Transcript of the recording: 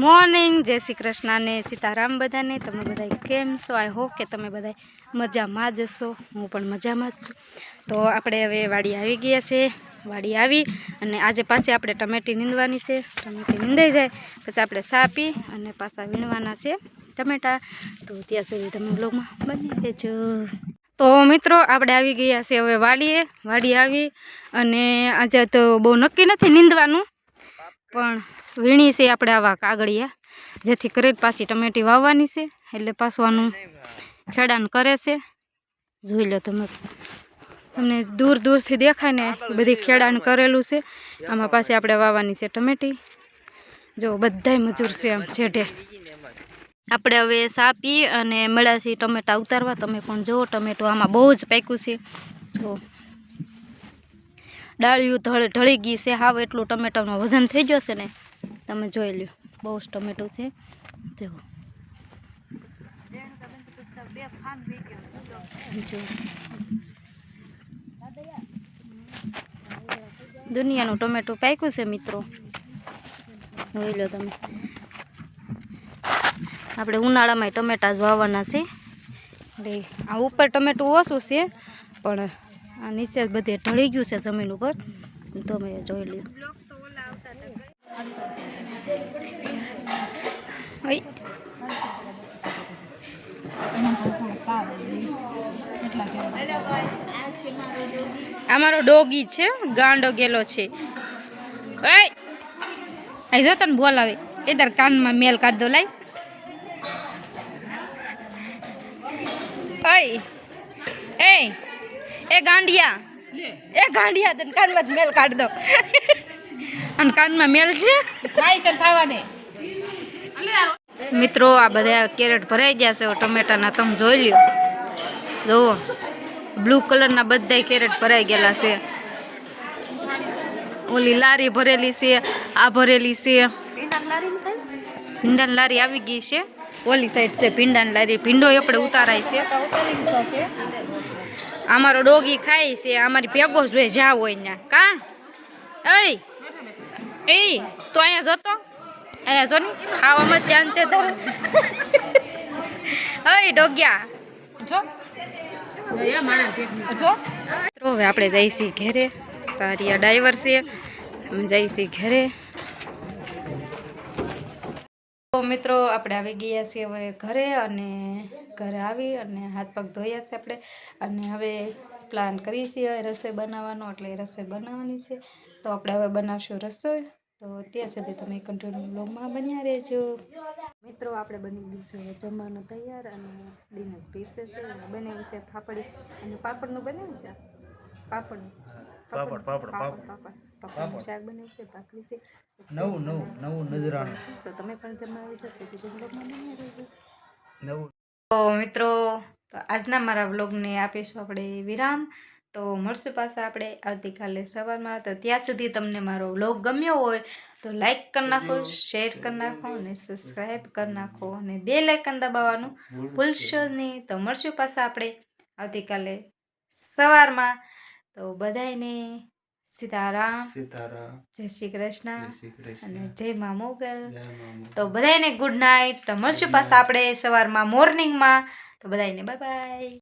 Morning જય શ્રી કૃષ્ણ ને સીતારામ બધાને. તમે બધા કેમ છો? આઈ હોપ કે તમે બધા મજામાં જ હશો. હું પણ મજામાં જ છું. તો આપણે હવે વાડી આવી ગયા છે. વાડી આવી અને આજે પાછી આપણે ટમેટી નીંદવાની છે. ટમેટી નીંદાઈ જાય, પછી આપણે સાપી અને પાછા વીણવાના છે ટમેટા. તો ત્યાં સુધી તમે બ્લોગમાં બની રહેજો. તો મિત્રો, આપણે આવી ગયા છે હવે વાડીએ. વાડી આવી અને આજે તો બહુ નક્કી નથી નીંદવાનું, પણ વીણી છે આપણે આવા કાગળિયા, જેથી કરી પાછી ટમેટી વાવવાની છે, એટલે પાસવાનું ખેડાણ કરે છે. જોઈ લો તમે. તમને દૂર દૂરથી દેખાય ને, બધી ખેડાણ કરેલું છે. આમાં પાછી આપણે વાવવાની છે ટમેટી. જો, બધાય મજૂર છે આમ છેઢે આપણે હવે સાપી અને મળ્યા ટમેટા ઉતારવા. તમે પણ જુઓ, ટમેટું આમાં બહુ જ પાક્યું છે. જો ડાળિયું ઢળ, ઢળી ગઈ છે. હાવ એટલું ટમેટાનું વજન થઈ ગયો છે ને. તમે જોઈ લ્યો, બહુ જ ટમેટું છે. જો. દુનિયાનું ટમેટું પાક્યું છે, મિત્રો. જોઈ લો તમે. આપણે ઉનાળામાં ટમેટા જ વાવવાના છે. એટલે આ ઉપર ટમેટું ઓછું છે, પણ આ નીચે જ બધે ઢળી ગયું છે જમીન ઉપર. તમે જોઈ લીધું. અમારો ડોગી છે, ગાંડો ગેલો છે. અહીં જો તને બોલાવે. એ તાર કાનમાં મેલ કાઢ દો લાઈ ઓય એ એ ગાંડિયા. એ ગાંડિયા તને કાનમાં જ મેલ કાઢ દો અને કાનમાં મેલ છે. થાય છે થવા દે મિત્રો આ બધા કેરેટ ભરાઈ ગયા છે ટમેટાના તમે જોઈ લ્યો. જુઓ બ્લુ કલરના બધા કેરેટ ભરાઈ ગયેલા છે. ઓલી લારી ભરેલી છે આ ભરેલી છે. ભીંડાની લારી આવી ગઈ છે. ઓલી સાઈડ છે, ભીંડાની લારી. ભીંડો આપણે ઉતારાય છે. અમારો ડોગી ખાય છે, અમારી ભેગો જોઈએ જાવ હોય ત્યાં કા? એ એ તો અહીંયા જોતો? અહીંયા જો ને, ખાવામાં ધ્યાન છે તારે. અય ડોગ્યા. જો. હવે આપણે જઈશી ઘેરે. તારી આ ડ્રાઈવર છે. અમે જઈશી ઘેરે. તો મિત્રો આપણે આવી ગયા છીએ હવે ઘરે અને ઘરે આવી અને હાથ પગ ધોયા છે આપણે. અને હવે પ્લાન કરીએ છીએ હવે રસોઈ બનાવવાનો એટલે રસોઈ બનાવવાની છે. તો આપણે હવે બનાવશું રસોઈ. તો ત્યાં સુધી તમે કન્ટિન્યુ બ્લોગમાં બન્યા રહેજો. મિત્રો આપણે બની છે જમવાનું તૈયાર અને ડિનર પીસે છે બનાવ્યું છે ફાફડી અને પાપડનું બનાવ્યું છે? પાપડનું. પાપડ, પાપડ, પાપડ પાપડ. પાપડનું શાક બનાવ્યું છે ભાખરી છે નવું નવું નવું નજરાણું. તો તમે પણ જમાવી શકો તેથી બ્લોગમાં નવું. તો મિત્રો તો આજના મારા વ્લોગને આપીશું આપણે વિરામ. તો મળશું પાછા આપણે આવતીકાલે સવારમાં. તો ત્યાં સુધી તમને મારો વ્લોગ ગમ્યો હોય તો લાઈક કરી નાખો શેર કરી નાખો અને સબસ્ક્રાઈબ કરી નાખો અને બે લાઇકન દબાવવાનું ભૂલશો નહીં. તો મળશું પાછા આપણે આવતીકાલે સવારમાં. તો બધાને સીતારામ સીતારામ જય શ્રી કૃષ્ણ અને જય મા મોગલ. તો બધાને ગુડ નાઇટ તો મળશું પાછા આપણે સવારમાં મોર્નિંગમાં તો બધાને બાય બાય